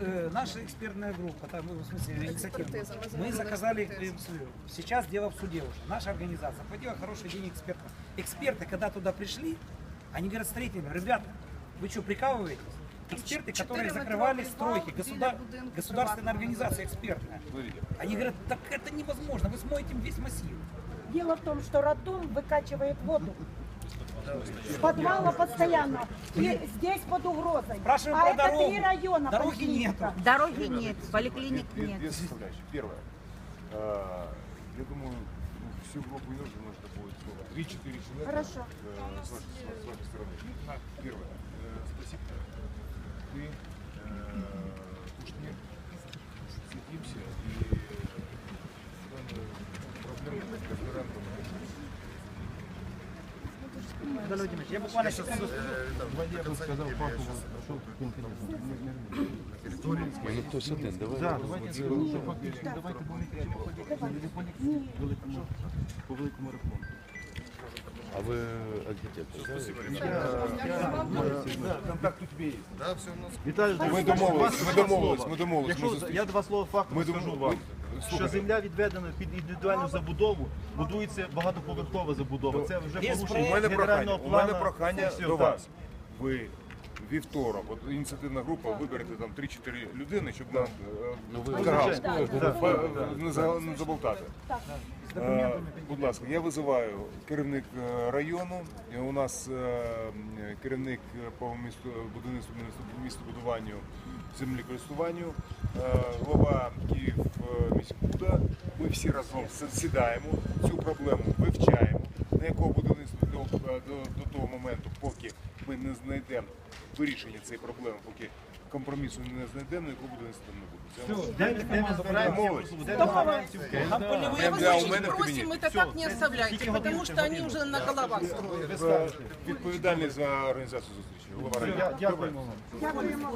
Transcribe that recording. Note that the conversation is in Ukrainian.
э, наша экспертная группа, там, в смысле, инициативная, Экспертиза, мы заказали, э, сейчас дело в суде уже. Наша организация платила хороший день экспертам. Эксперты, когда туда пришли, они говорят строителям, ребята, вы что, прикалываетесь? Эксперты, которые закрывали стройки, государ- государственная организация экспертная. Смотрите, Они говорят, так это невозможно, вы смоете весь массив. Дело в том, что Ротун выкачивает воду. С подвала постоянно. И здесь под угрозой. Спрашиваем а про это дорогу. три района. Дороги нету. Дороги нет, поликлиник две, нет. две составляющие. Первое. Э, Я думаю, ну, всю группу не нужно, нужно будет сколько? Три-четыре человека. Хорошо. э, С вашей, с вашей стороны. Первое. Э, Спасибо. Ты, э, Кушнир, садимся и данную проблему референдум Да, Владимир, я буквально сейчас Ну хтось один, давай. А ви архітектор? да? Контакт у тебе є. Віталій, Ми домовились, ми домовились, ми домовились. ми Якщо зустрілись. я два слова факту Ми скажу вам, ви- що слухайте. земля відведена під індивідуальну забудову, будується багатоповерхова забудова. Це вже У порушення мене прохання, генерального у мене плану. прохання Все, до так. вас. Ви вівторок, от ініціативна група, виберете там 3-4 людини, щоб нам е, Ну ви загал- звичайно. е, не за- не заболтати. Е, Будь ласка, я визиваю керівник е, району. У нас е, керівник по місту будівництву місто- містобудуванню, землекористуванню, голова Київ міськбуда. Ми всі разом сідаємо, цю проблему вивчаємо, на якого будівництва до, е, до, до того моменту, поки ми не знайдемо вирішення цієї проблеми, поки компромісу не знайдемо, на якого будівництва не буде. Це Де де ми збираємося? Домовились? Де ми збираємося? Там полевые Мы вас Для у очень мене в просим, кабінеті. это так не оставляйте, потому что они уже на головах строят. Е, відповідальний за організацію зустрічі. Голова району. Я- Дякуємо вам. Дякуємо.